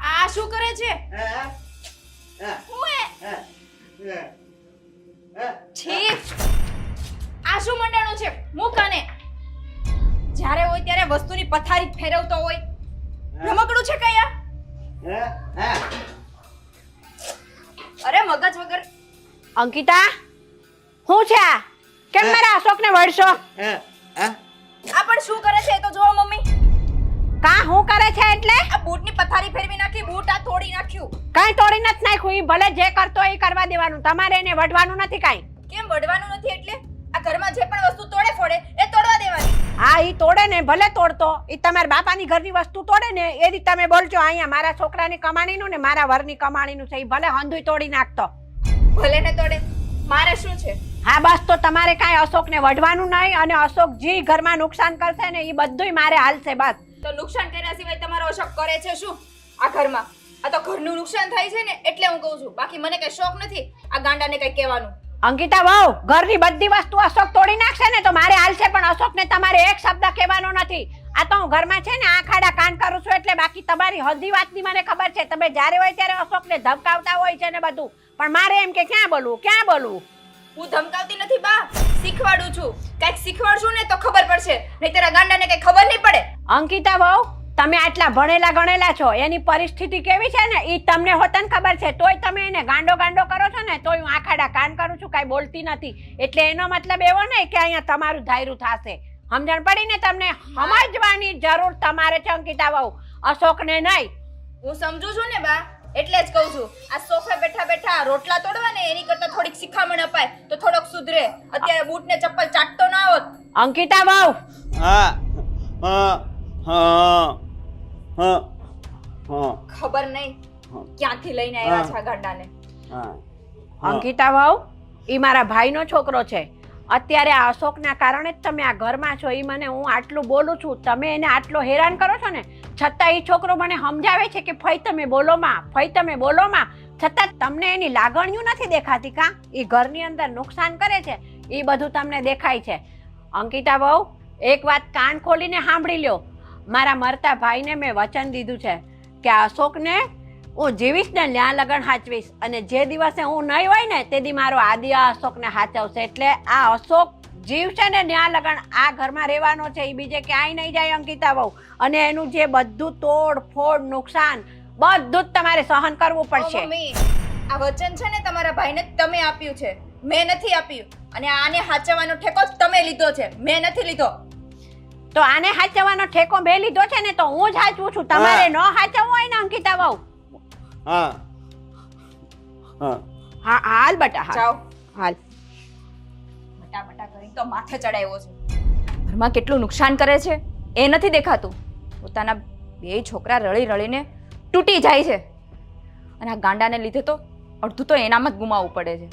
આ શું કરે છે? આ શું મંડાણું છે? મૂક આને જ્યારે હોય ત્યારે વસ્તુની પથારી ફેરવતો હોય. રમકડું છે કયા અરે મગજ વગર. અંકિતા હું છે કેમ મારા અશોકને વળશો? આ પણ શું કરે છે એ તો જોવો મમ્મી. એટલે? આ બૂટની પથારી ફેરવી નાખી બૂટ આ તોડી નાખ્યું. કાઈ તોડી નથી નાખ્યું. ઈ ભલે જે કરતો એ કરવા દેવાનું. તમારે એને વઢવાનું નથી કાંઈ. કેમ વઢવાનું નથી એટલે? આ ઘરમાં જે પણ વસ્તુ તોડે ફોડે એ તોડવા દેવાની. હા ઈ તોડે ને ભલે તોડતો. ઈ તમારા બાપાની ઘરની વસ્તુ તોડે ને એ રીતે તમે બોલજો. અહીંયા મારા છોકરાની કમાણીનું ને મારા વરની કમાણીનું છે. ઈ ભલે હંધુય તોડી નાખતો. ભલે ને તોડે. મારે શું છે? હા બસ તો તમારે કાંઈ અશોકને વઢવાનું નહીં અને અશોક જે ઘરમાં નુકસાન કરશે ને એ બધુંય મારે હાલશે બસ. તો નુકસાન કર્યા સિવાય તમારો અશોક કરે છે શું? આ ઘરમાં. આ તો ઘરનું નુકસાન થાય છે ને એટલે હું કહું છું. બાકી મને કઈ શોખ નથી આ ગાંડાને કઈ કહેવાનું. અંકિતા બહુ ઘરની બધી વસ્તુ અશોક તોડી નાખશે ને તો મારે હાલશે પણ અશોકને તમારે એક શબ્દ કહેવાનો નથી. આ તો હું ઘરમાં છે ને આ ખાડા કાન કરું છું એટલે બાકી તમારી હદી વાતની મને ખબર છે. તમે જ્યારે હોય ત્યારે અશોકને ધમકાવતા હોય છે ને બધું. પણ મારે એમ કે ક્યાં બોલવું ક્યાં બોલવું? હું ધમકાવતી નથી બા શીખવાડું છું. કંઈક શીખવાડશું ને તો ખબર પડશે. નહીં તારા ગાંડાને કઈ ખબર નહીં પડે. અંકિતા બહુ તમે આટલા ભણેલા ગણેલા છો એની પરિસ્થિતિ કેવી છે ને? એ તમને હોતન ખબર છે તોય તમે એને ગાંડો ગાંડો કરો છો ને તોય હું આખાડા કાન કરું છું કાંઈ બોલતી નથી. એટલે એનો મતલબ એવો નહીં કે અહીંયા તમારું ધાયરું થશે. સમજણ પડી ને તમને? સમજવાની જરૂર તમારે છે અંકિતા બહુ. અશોકને નહીં. હું સમજુ છું ને બા. એટલે જ કહું છું. આ સોફે બેઠા બેઠા રોટલા તોડવા ને એની કરતા થોડીક શિખામણ અપાય તો થોડોક સુધરે. અત્યારે બૂટ ને ચપ્પલ ચાટતો ના હોત. અંકિતા વહુ હા. હા. હા. હા. ખબર નહીં. ક્યાંથી લઈને આવ્યા છે આ ગાંડાને? હા. અંકિતા ભાવ એ મારા ભાઈનો છોકરો છે. અત્યારે આ અશોકના કારણે જ તમે આ ઘરમાં છો. એ મને હું આટલું બોલું છું. તમે એને આટલો હેરાન કરો છો ને છતાં એ છોકરો મને સમજાવે છે કે ફઈ તમે બોલો માં ફઈ તમે બોલો માં. છતાં તમને એની લાગણીઓ નથી દેખાતી કાં? એ ઘરની અંદર નુકસાન કરે છે. એ બધું તમને દેખાય છે. અંકિતા બહુ એક વાત કાન ખોલીને સાંભળી લ્યો. મારા મરતા ભાઈને મેં વચન દીધું છે કે અશોકને હું જીવીશ ને ન્યા લગન હાચવીશ. અને જે દિવસે હું નહીં હોય ને તે દી મારો આદિ આ અશોકને હાચવશે. એટલે આ અશોક જીવ છે ને ન્યા લગન આ ઘરમાં રહેવાનો છે એ બીજે ક્યાંય નહીં જાય અંકિતા બહુ. અને એનું જે બધું તોડ ફોડ નુકસાન બધું જ તમારે સહન કરવું પડશે. આ વચન છે ને તમારા ભાઈને તમે આપ્યું છે. મેં નથી આપ્યું. અને આને હાચવવાનો ઠેકો તમે લીધો છે. મેં નથી લીધો. તો આને હાચવવાનો ઠેકો મેં લીધો છે ને તો હું જ હાચવું છું. તમારે ન હાચવવું હોય ને અંકિતા બહુ. હા. હા. હા હાલ બટા હાલ. હાલ. બટા બટા કરી તો માથે ચડાવ્યો છે. ઘરમાં કેટલું નુકસાન કરે છે એ નથી દેખાતું. પોતાના બે છોકરા રળી રળીને તૂટી જાય છે. અને આ ગાંડાને લીધે તો અડધું તો એનામ જ ગુમાવવું પડે છે.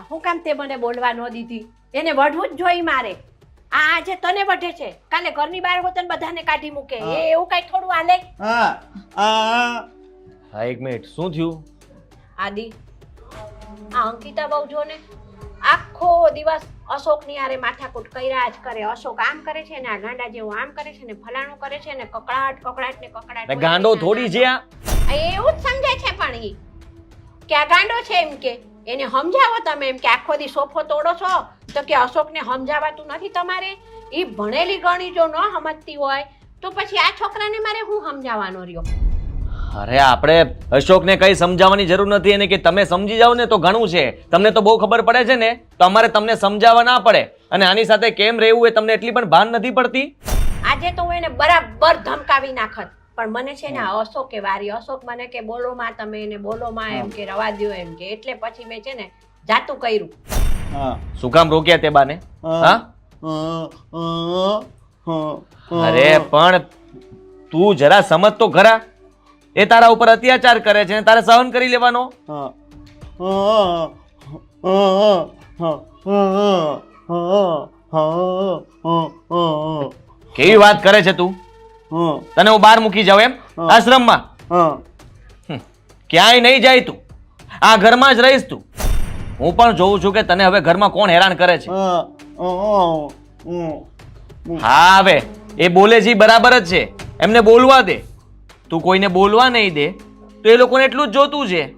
આ હું કામ તે મને બોલવા ન દીધી? એને વઢવું જ જોઈ મારે. આ આજે તને વઢે છે. કાલે ઘરની બહાર હોતન બધાને કાઢી મૂકે. એ એવું કઈ થોડું હાલે? હા હા હા એક મિનિટ. શું થયું? આદિ આ અંકિતા બહુ જો ને આખો દિવસ અશોકની આરે માથાકૂટ કર્યા જ કરે. અશોક આમ કરે છે ને આ ગાંડા જેવું આમ કરે છે ને ફલાણું કરે છે ને કકડાટ કકડાટ ને કકડાટ. ગાંડો થોડી છે આ. આ એવું જ સમજે છે પણ ઈ. કે આ ગાંડો છે એમ કે. એને સમજાવો તમે એમ કે આખો દી સોફો તોડો છો તો કે અશોકને સમજાવાતું નથી તમારે? એ ભણેલી ગણી જો ન સમજતી હોય તો પછી આ છોકરાને મારે હું સમજાવવાનો રહ્યો? અરે આપણે અશોકને કઈ સમજાવવાની જરૂર નથી એને કે તમે સમજી જાઓ ને તો ઘણું છે. તમને તો બહુ ખબર પડે છે ને તો અમારે તમને સમજાવવા ના પડે. અને આની સાથે કેમ રહેવું એ તમને એટલી પણ ભાન નથી પડતી? આજે તો હું એને બરાબર ધમકાવી નાખત. પણ મને છે ને આ અશોકે વારી અશોક મને કે બોલો માં તમે એને બોલો માં એમ કે રવા દ્યો એમ કે એટલે પછી મેં છે ને જાતું કર્યું હા શું કામ રોક્યા તે બાને હા અરે પણ તું જરા સમજ તો ખરા એ તારા ઉપર અત્યાચાર કરે છે ને તારે સહન કરી લેવાનો કેવી વાત કરે છે તું તને હું બહાર મૂકી જાઉં એમ. આશ્રમમાં? ક્યાંય નહીં જાય તું. આ ઘરમાં જ રહીશ તું. હું પણ જોઉં છું કે તને હવે ઘરમાં કોણ હેરાન કરે છે? હા. હવે. એ બોલે છે બરાબર જ છે. એમને બોલવા દે. તું કોઈને બોલવા નહીં દે તો એ લોકોને એટલું જ જોતું છે.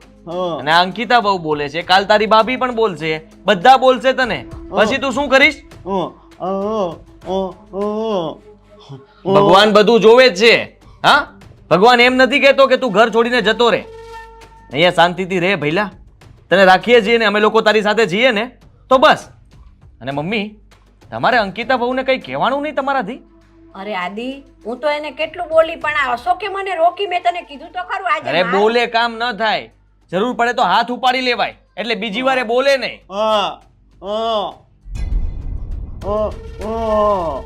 અને અંકિતા બહુ બોલે છે. કાલ તારી ભાભી પણ બોલશે. બધા બોલશે તને. પછી તું શું કરીશ? ભગવાન બધું જોવે જ છે. હા? ભગવાન એમ નથી કહેતો કે તું ઘર છોડીને જતો રહે. અહીંયા શાંતિથી રહે ભૈલા તને રાખીએ છીએ ને અમે લોકો તારી સાથે જઈએ ને તો બસ. અને મમ્મી તમારે અંકિતા બહુને કંઈ કહેવાનું નહીં તમારાથી? અરે આદિ હું તો એને કેટલું બોલી પણ આ અશોકે મને રોકી? મેં તને કીધું તો ખરું આજે અરે બોલે કામ ન થાય. જરૂર પડે તો હાથ ઉપાડી લેવાય. એટલે બીજી વારે બોલે નહીં. હા. હા હા હા હા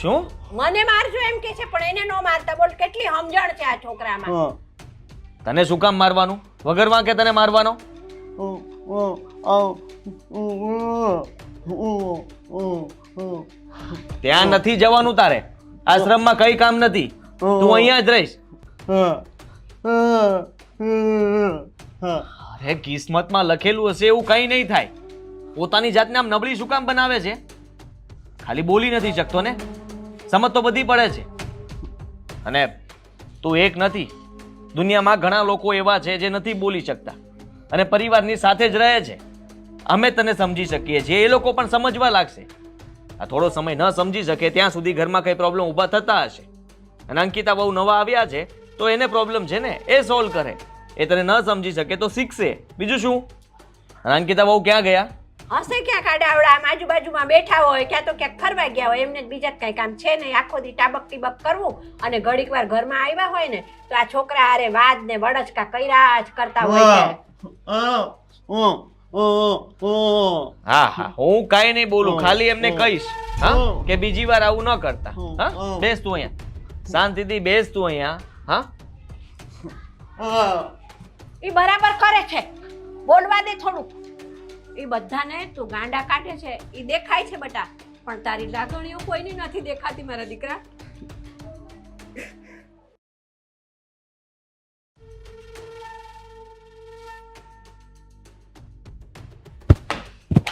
શું? મને મારજો એમ કે છે પણ એને નો મારતા. બોલ કેટલી સમજણ છે આ છોકરામાં? તને શું કામ મારવાનું? વગર વાંકે તને મારવાનો? ત્યાં નથી જવાનું તારે. આશ્રમમાં કઈ કામ નથી. તું અહીંયા જ રહીશ. અરે કિસ્મતમાં લખેલું હશે એવું કંઈ નહીં થાય. પોતાની જાતને આમ નબળી શું કામ બનાવે છે? ખાલી બોલી નથી શકતો ને? સમજ તો બધી પડે છે. અને તું એક નથી. દુનિયામાં ઘણા લોકો એવા છે જે નથી બોલી શકતા. અને પરિવારની સાથે જ રહે છે. અમે તને સમજી શકીએ છીએ. એ લોકો પણ સમજવા લાગશે. આ થોડો સમય ન સમજી શકે, ત્યાં સુધી ઘરમાં કંઈ પ્રોબ્લેમ ઊભા થતા હશે. અને અંકિતા બહુ નવા આવ્યા છે, તો એને પ્રોબ્લેમ છે ને, એ સોલ્વ કરે. એ તને ન સમજી શકે તો શીખશે. બીજું શું? અંકિતા બહુ ક્યાં ગયા? હશે ક્યાં આડાવડા આમ આજુબાજુમાં બેઠા હોય ક્યાં તો ક્યાંક ફરવા ગયા હોય એમને બીજા જ કઈ કામ છે નહીં. આખો દી ટાબક ટીબક કરવું અને ઘડીક વાર ઘરમાં આવ્યા હોય ને તો આ છોકરા હારે વાદ ને વડચકા કર્યા જ કરતા હોય હા. હા. હું કાંઈ નહીં બોલું. ખાલી એમને કહીશ. હા? કે બીજી વાર આવું ન કરતા. હા બેસ તું અહીંયા. શાંતિથી બેસ તું અહીંયા. હા? એ બરાબર કરે છે. બોલવા દે થોડુંક. એ બધાને તું ગાંડા કાઢે છે એ દેખાય છે બટા. પણ તારી લાગણીઓ કોઈની નથી દેખાતી મારા દીકરા.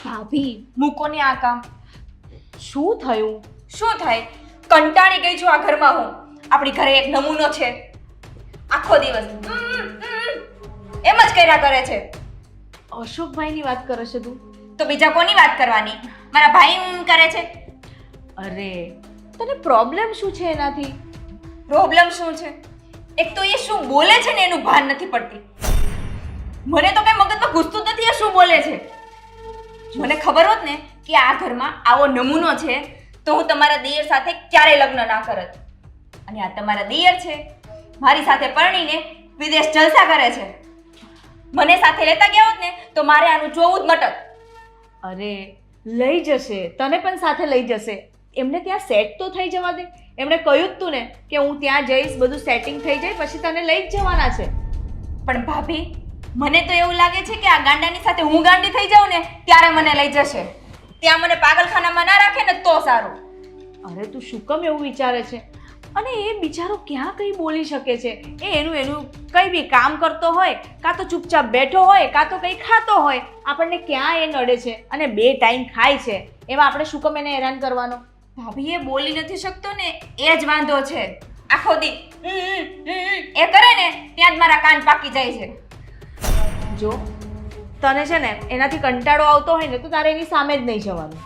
ભાભી મૂકો ને આ કામ? શું થયું? શું થાય? કંટાળી ગઈ છું આ ઘરમાં હું. આપણી ઘરે એક નમૂનો છે. આખો દિવસ. એમ જ કર્યા કરે છે. અશોકભાઈની વાત કરે છે તું? તો બીજા કોની વાત કરવાની? મારા ભાઈ કરે છે. અરે તને પ્રોબ્લેમ શું છે એનાથી? પ્રોબ્લેમ શું છે? એક તો એ શું બોલે છે ને એનું ભાન નથી પડતી. મને તો કઈ મગજમાં ઘૂસતું નથી એ શું બોલે છે. મને ખબર હોત ને કે આ ઘરમાં આવો નમૂનો છે તો હું તમારા દિયર સાથે ક્યારેય લગ્ન ના કરત. અને આ તમારા દિયર છે મારી સાથે પરણીને વિદેશ જલસા કરે છે. મને સાથે લેતા ગયા હોત ને તો મારે આનું જોવું જ મટક અરે લઈ જશે તને પણ સાથે લઈ જશે. એમને ત્યાં સેટ તો થઈ જવા દે. એમણે કહ્યું જ તું ને કે હું ત્યાં જઈશ બધું સેટિંગ થઈ જાય પછી તને લઈ જ જવાના છે. પણ ભાભી મને તો એવું લાગે છે કે આ ગાંડાની સાથે હું ગાંડી થઈ જાઉં ને ત્યારે મને લઈ જશે. ત્યાં મને પાગલખાનામાં ના રાખે ને તો સારું. અરે તું શું કેમ એવું વિચારે છે? અને એ બિચારો ક્યાં કંઈ બોલી શકે છે? એ એનું એનું કંઈ બી કામ કરતો હોય, કાં તો ચૂપચાપ બેઠો હોય, કાં તો કંઈ ખાતો હોય, આપણને ક્યાં એ નડે છે અને બે ટાઈમ ખાય છે? એમાં આપણે શું કમ એને હેરાન કરવાનો? ભાભી, એ બોલી નથી શકતો ને, એ જ વાંધો છે. આખો દી એ કરે ને, ત્યાં જ મારા કાન પાકી જાય છે. જો, તને છે ને, એનાથી કંટાળો આવતો હોય ને, તો તારે એની સામે જ નહીં જવાનું.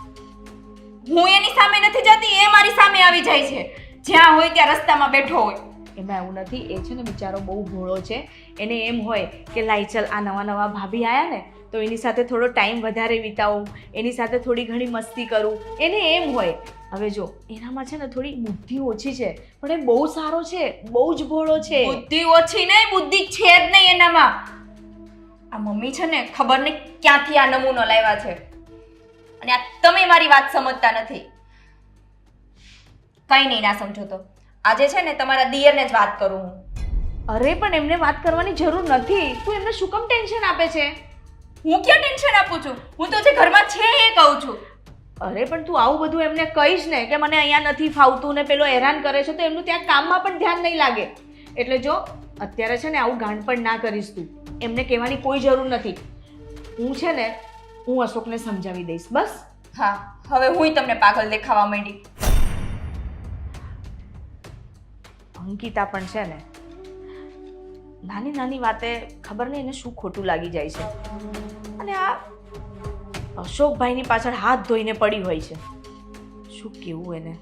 હું એની સામે નથી જતી, એ મારી સામે આવી જાય છે. જ્યાં હોય ત્યાં રસ્તામાં બેઠો હોય. એમાં એવું નથી એ છે ને બિચારો બહુ ભોળો છે. એને એમ હોય કે લાઈ ચલ આ નવા નવા ભાભી આવ્યા ને તો એની સાથે થોડો ટાઈમ વધારે વિતાવું એની સાથે થોડી ઘણી મસ્તી કરું. એને એમ હોય. હવે જો એનામાં છે ને થોડી બુદ્ધિ ઓછી છે પણ એ બહુ સારો છે બહુ જ ભોળો છે. બુદ્ધિ ઓછી નહીં બુદ્ધિ છે જ નહીં એનામાં. આ મમ્મી છે ને ખબર નહીં ક્યાંથી આ નમૂનો લાવ્યા છે. અને આ તમે મારી વાત સમજતા નથી. કઈ નહીં ના સમજો તો. આજે છે ને તમારા દિયરને જ વાત કરું હું. અરે પણ એમને વાત કરવાની જરૂર નથી. તું એમને શું કેમ ટેન્શન આપે છે? હું ક્યાં ટેન્શન આપું છું? હું તો જે ઘરમાં છે એ કહું છું. અરે પણ તું આવું બધું એમને કહીશ ને કે મને અહીંયા નથી ફાવતું ને પેલો હેરાન કરે છે તો એમનું ત્યાં કામમાં પણ ધ્યાન નહીં લાગે. એટલે જો અત્યારે છે ને આવું ગાંડ પણ ના કરીશ તું. એમને કહેવાની કોઈ જરૂર નથી. હું છે ને હું અશોકને સમજાવી દઈશ બસ. હા હવે હું તમને પાગલ દેખાવા માંડી. અંકિતા પણ છે ને, નાની નાની વાતે ખબર નહીં એને શું ખોટું લાગી જાય છે. અને આ અશોકભાઈની પાછળ હાથ ધોઈને પડી હોય છે. શું કેવું એને?